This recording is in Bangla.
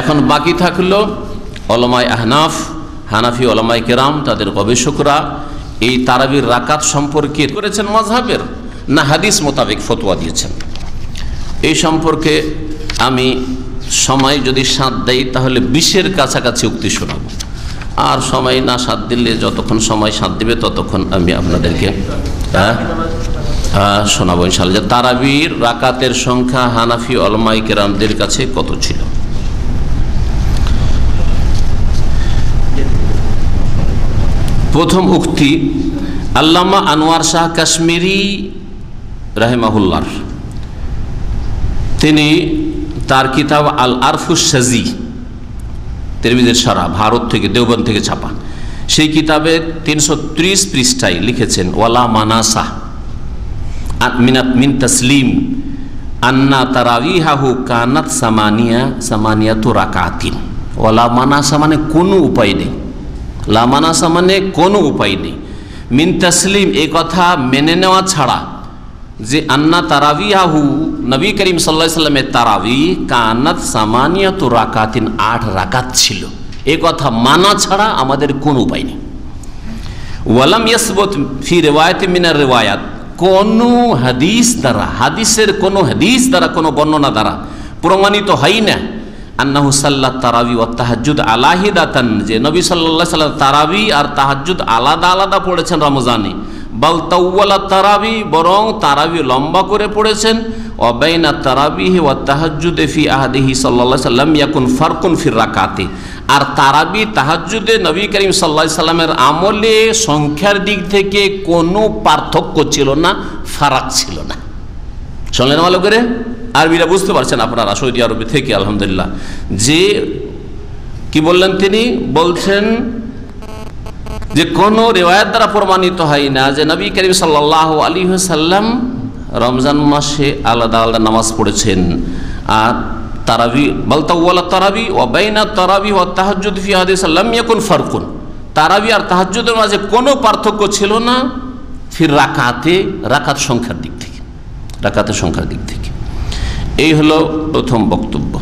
এখন বাকি থাকল অলমায় আহনাফ, হানাফি ওলামাই কেরাম, তাদের গবেষকরা। এই তারাবির রাকাত সম্পর্কে করেছেন মজহাবের না হাদিস মোতাবেক ফতোয়া দিয়েছেন। এই সম্পর্কে আমি সময় যদি সাঁত দেই, তাহলে বিশের কাছাকাছি উক্তি শোনাব। আর সময় না সাথ দিলে যতক্ষণ সময় সাথ দিবে, ততক্ষণ আমি আপনাদেরকে হ্যাঁ শোনাবো ইনশাল্লাহ তারাবির রাকাতের সংখ্যা হানাফি অলমাই কেরামদের কাছে কত ছিল? প্রথম উক্তি আল্লামা আনোয়ার শাহ কাশ্মীরি রাহেমাহুল্লার। তিনি তার কিতাব আল আরফুস সাজি তেরমিদের সারা, ভারত থেকে দেওবন থেকে ছাপা। সেই কিতাবে তিনশো ত্রিশ পৃষ্ঠায় লিখেছেন, ওয়ালা মানাসা মিনাত মিন তসলিম, আন্না তারাবিহাহু কানাত সামানিয়া সামানিয়াত রাকাতিন। ওয়ালা মানাসা মানে কোনো উপায় নেই। লামানাসা মানে কোনো উপায় নেই। মিন তসলিম এই কথা মেনে নেওয়া ছাড়া। যে আন্না তারাবিয়াহু, নবী করিম সাল্লা সাল্লামের তারাবি, কানাত সামানিয়াত রাকাতিন, আট রাকাত ছিল। এ কথা মানা ছাড়া আমাদের কোনো উপায় নেই। ওয়ালাম ইয়াসবত ফি রেওয়ায়ত মিনার রেওয়ায়াত, কোনো হাদিস দ্বারা, হাদিসের কোনো হাদিস দ্বারা, কোনো বর্ণনা দ্বারা প্রমাণিত হয় না। আন্নাহু সাল্লাহ তারাবি ও তাহাজুদ আলাহিদাতান, যে নবী সাল্লাহ সাল্লাম তারাবি আর তাহাজুদ আলাদা আলাদা পড়েছেন রমজানে। বাল তাউওয়ালা তারাবি, বরং তারাবি লম্বা করে পড়েছেন। অবাইনা তারাবিহি ও তাহাজুদে ফি আহাদিহি সাল্লা সাল্লাম ইয়াকুন ফারকুন ফির রাকাতে। আর তারাবি তাহাজুদে নবী করিম সাল্লা সাল্লামের আমলে সংখ্যার দিক থেকে কোনো পার্থক্য ছিল না, ফারাক ছিল না। শুনলেন ভালো করে? আরবিরা বুঝতে পারছেন আপনারা, সৌদি আরবে থেকে, আলহামদুলিল্লাহ। যে কি বললেন তিনি? বলছেন যে কোনো রেওয়ায়ত দ্বারা প্রমাণিত হয় না যে নবী করিম সাল্লাহ আলী সাল্লাম রমজান মাসে আলাদা আলাদা নামাজ পড়েছেন। আর তারাবি বলতাওয়ালা তারাবি ও বাইনা তারাবি ও তাহাজুদ ফি সাল্লাম ইয়াকুন ফারকুন। তারাবি আর তাহাজুদের মাঝে কোনো পার্থক্য ছিল না ফির রাকাতে, রাকাত সংখ্যার দিক থেকে। রাকাতের সংখ্যার দিক থেকে। এই হলো প্রথম বক্তব্য।